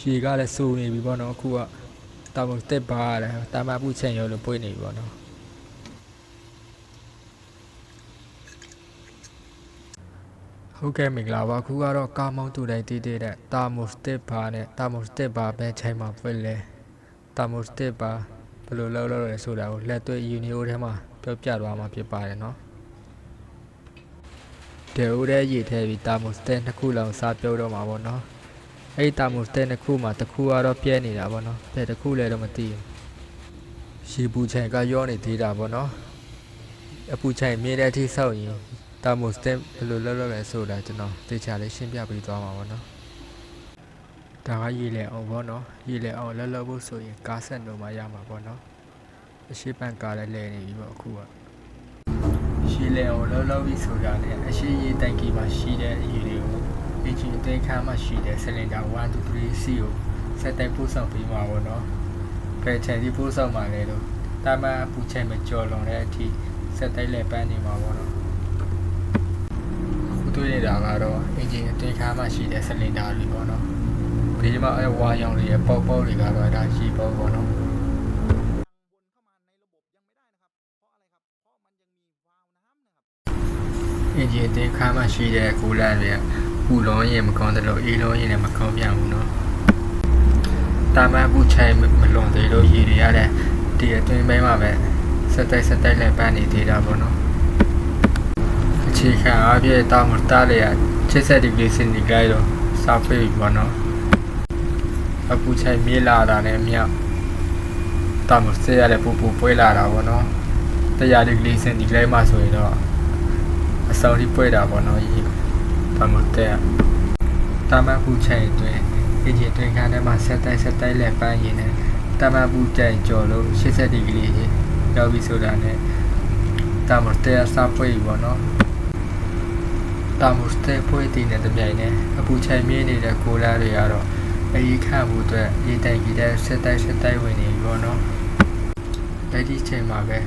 ရေကလည်းစိုးနေပြီပေါ့နော်အခုကတာမုတ်တက်ပါရတယ်တာမပူချိန်ရောလို့ပွေးနေပြီပေါ့နော်ဟုတ်ကဲ့မင်္ဂလာပါအခုကတော့ကာမောင်းတူတိုင်းတည်တည်တဲ့တာမုတ်တက်ပါနဲ့တာမုတ်တက်ပါပဲချိန်မှာပွေးလဲတာမုတ်တက်ပါဘယ်လိုလုပ်လို့လဲဆိုတာကိုလက်တွေ့ယူနီယိုထဲမှာပြောပြသွားမှာဖြစ်ပါတယ်နော်ဒေဦးတဲ့ရေထဲပြီးတာမိုစတဲ့နှစ်ခုလောက်စားပြုတ်တော့မှာပေါ့နော် အဲ့ဒီတာမိုစတဲ့နှစ်ခုမှာတစ်ခုကတော့ပြဲနေတာပေါ့နော်ဘယ်တစ်ခုလဲတော့မသိဘူးရှီပူချိန်ကရောနေသေးတာပေါ့နော်အပူချိန်မြဲတဲ့အထိဆောက်ရင်တာမိုစတဲ့ဘယ်လိုလုပ်လုပ်လဲဆိုတာကျွန်တော်သေချာလေးရှင်းပြပေးသွားမှာပေါ့နော်ဒါကရေလေအောင်ပေါ့နော်ရေလေအောင်လှလှဖို့ဆိုရင်ကားဆက်တော့မှရမှာပေါ့နော်အရှိပန်ကားလည်းလဲနေပြီပေါ့အခုကရှီလဲအောင်လှလှပြီးဆိုတာနဲ့အရှိရေးတိုက်ကီမှာရှိတဲ့အရေးတွေကို အချင်းအသေးခါမှာရှိတဲ့ဆလင်ဒါ1 2 3 C ကိုစက်တိုက်ပို့ဆောင်ပေးမှာပေါ့နော်။ဖယ်ချန်ဒီပို့ဆောင်မှာလေလို့တာမန်အပူချိန်မကြော်လွန်တဲ့အထိစက်တိုက်လက်ပန်းနေမှာပေါ့နော်။ခုတွေ့နေတာကတော့အင်ဂျင်အသေးခါမှာရှိတဲ့ဆလင်ဒါတွေပေါ့နော်။ဘေးမှာအဲဝါရောင်တွေရဲ့ပေါက်ပေါက်တွေကတော့ဒါရှိပေါ့ပေါ့နော်။အင်ဂျင်တင်ခါမှရှိတဲ့ကူလန်တွေက ပူလောရင်မကောင်းတယ်လို့အေးလောရင်လည်းမကောင်းပြန်ဘူးနော်တာမန်ဘူးချိန်မလွန်သေးလို့ရေတွေရတဲ့ဒီအတွင်းပိုင်းမှာပဲဆက်တိုက်ဆက်တိုက်လည်းပန်းနေသေးတာပေါ့နော်အခြေခံအပြည့်တာမတားလေရ60ဒီဂရီစင်တီဂရိတ်တော့စာဖေးပေါ့နော်အခုချိန်မြေးလာတာနဲ့မြောက်တာမစေးရလည်းပူပူပွေးလာတာပေါ့နော်100ဒီဂရီစင်တီဂရိတ်မှဆိုရင်တော့အစောထိပွေးတာပေါ့နော်ရေ ဘာမှတဲ့တာမန်ပူချိန်အတွင်းအင်ဂျင်တွင်ခန်းထဲမှာဆက်တိုက်ဆက်တိုက်လက်ပန်းရင်းနဲ့တာမန်ပူကြိုင်ကြော်လို့80ဒီဂရီရောက်ပြီဆိုတာနဲ့တာမန်တဲ့စပွဲပေါ့နော်တာမန်တဲ့ပွဲတည်နေတဲ့မြိုင်နဲ့အပူချိန်မြင့်နေတဲ့ကိုလာတွေကတော့အရေးခံမှုအတွက်ရေတိုင်ကြီးတဲ့ဆက်တိုက်ဆက်တိုက်ဝင်နေပြီပေါ့နော်အဲ့ဒီချိန်မှာပဲ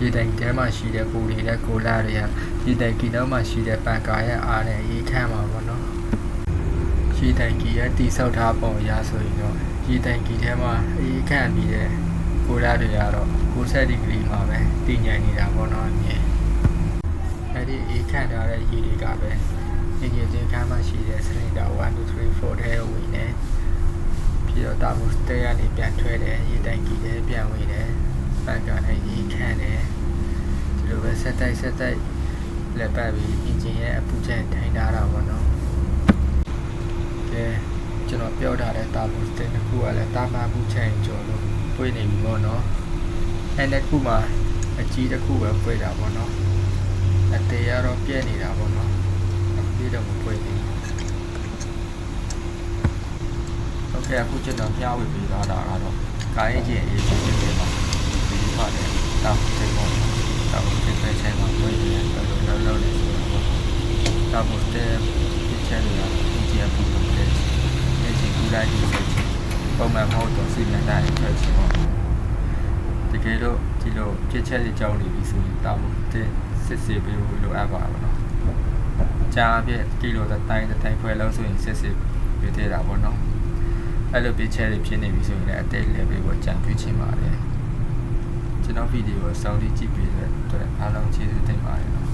ရေတိုင်တဲမှာရှိတဲ့ပူနေတဲ့ကိုလာတွေကရေတိုင်ကီနောက်မှာရှိတဲ့ပန်ကာရဲ့အားနဲ့ရေးခန့်မှာပေါ့နော်ရေတိုင်ကီရဲ့တိဆောက်ထားပုံအရဆိုရင်တော့ရေတိုင်ကီထဲမှာအေးခန့်ပြီးတဲ့ကိုလာတွေကတော့60ဒီဂရီမှာပဲတည်ငြိမ်နေတာပေါ့နော်အမြင်အဲ့ဒီအေးခန့်ထားတဲ့ရေတွေကပဲအင်ဂျင်တင်ခန်းမှာရှိတဲ့စလင်ဒါ1 2 3 4ထဲဝင်နေပြီးတော့တာမူစတဲကနေပြန်ထွဲတယ်ရေတိုင်ကီထဲပြန်ဝင်တယ် ပန်ကာနဲ့ရေခန့်တယ်ဒီလိုပဲဆက်တိုက်ဆက်တိုက်လက်ပတ်ပြီးအင်ဂျင်ရဲ့အပူချိန်ထိုင်ထားတာပေါ့နော်ကဲကျွန်တော်ပြောထားတဲ့တာဘူစတင်တစ်ခုကလည်းတာမန်အပူချိန်ကျော်လို့ပွေးနေပြီပေါ့နော်အဲ့တစ်ခုမှာအကြီးတစ်ခုပဲပွေးတာပေါ့နော်အသေးရတော့ပြည့်နေတာပေါ့နော်အခုတော့မပွေးသေးဘူးโอเคအခုကျွန်တော်မျှဝေပေးသွားတာကတော့ကားအင်ဂျင်အေး ဖြစ်နေပါဒီမှာလည်းတောက်တဲ့ပေါ့တောက်တဲ့ပဲချိန်မှာဝင်နေတယ်လို့လောက်လောက်နေဆိုတာပေါ့တောက်တဲ့ဒီချက်တွေကအကြည့်အပူလုပ်တယ်ဒီချီကူလိုက်ဒီချက်ပုံမှန်မဟုတ်တော့စီမံတိုင်းထွက်ချင်ပေါ့တကယ်လို့ဒီလိုပြစ်ချက်တွေကြောင်းနေပြီဆိုရင်တောက်တဲ့စစ်စစ်ပေးဖို့လိုအပ်ပါပါတော့ကြာပြည့်ကီလိုတိုင်းတိုင်းဖွဲလောက်ဆိုရင်စစ်စစ်ပေးသေးတာပေါ့နော်အဲ့လိုပြစ်ချက်တွေဖြစ်နေပြီဆိုရင်လည်းအတိတ်လည်းပေးဖို့ကြံပြချင်ပါတယ် ကျွန်တော်ဗီဒီယိုကိုစောင့်ကြည့်ကြည့်ပေးတဲ့အ